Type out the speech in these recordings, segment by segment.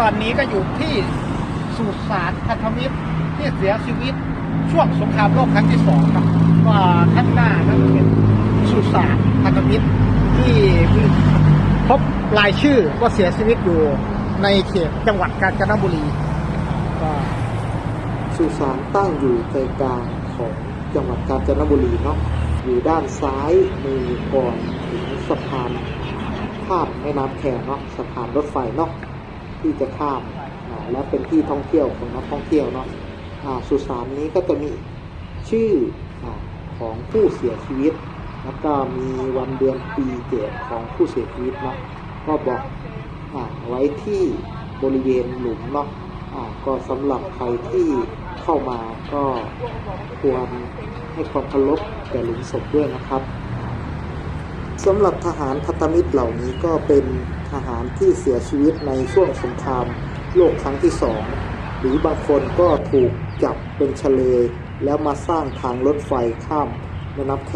ตอนนี้ก็อยู่ที่สุสานพันธมิตรที่เสียชีวิตช่วงสงครามโลกครั้งที่สองครับก็ข้างหน้านั่นเป็นสุสานพันธมิตรที่พบรายชื่อว่าเสียชีวิตอยู่ในเขตจังหวัดกาญจนบุรีก็สุสานตั้งอยู่ใจกลางของจังหวัดกาญจนบุรีเนาะอยู่ด้านซ้ายมือก่อนถึงสะพานข้ามแม่น้ำแคเนาะสะพานรถไฟเนาะ ที่จะข้ามและเป็นที่ท่องเที่ยวของนักท่องเที่ยวเนาะสุสานนี้ก็จะมีชื่ออของผู้เสียชีวิต แล้วก็มีวันเดือนปีเกิดของผู้เสียชีวิตเนาะก็บอกอาไว้ที่บริเวณหลุมเนาะก็สำหรับใครที่เข้ามาก็ควรให้ความเคารพแก่หลุมศพด้วยนะครับ สำหรับทหารพัตมิตรเหล่านี้ก็เป็นทหารที่เสียชีวิตในช่วงสงครามโลกครั้งที่สองหรือบางคนก็ถูกจับเป็นเฉลย แล้วมาสร้างทางรถไฟข้ามแม่น้ำแค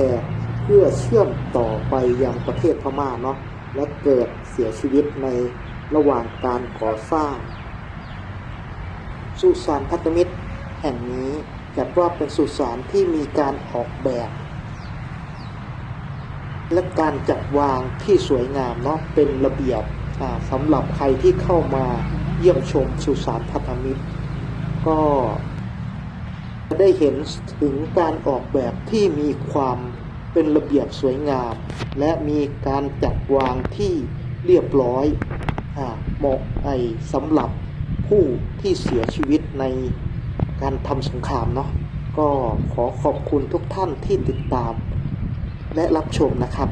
เพื่อเชื่อมต่อไปยังประเทศพม่าเนาะและเกิดเสียชีวิตในระหว่างการก่อสร้างสุสานพัตมิตร แห่งนี้จัดว่าเป็นสุสานที่มีการออกแบบ และการจัดวางที่สวยงามเนาะเป็นระเบียบสำหรับใครที่เข้ามาเยี่ยมชมสุสานพัตมิตร ก็จะได้เห็นถึงการออกแบบที่มีความเป็นระเบียบสวยงาม และมีการจัดวางที่เรียบร้อยอเหมาะไอสำหรับผู้ที่เสียชีวิตในการทำสงครามเนาะก็ขอขอบคุณทุกท่านที่ติดตาม และรับชมนะครับ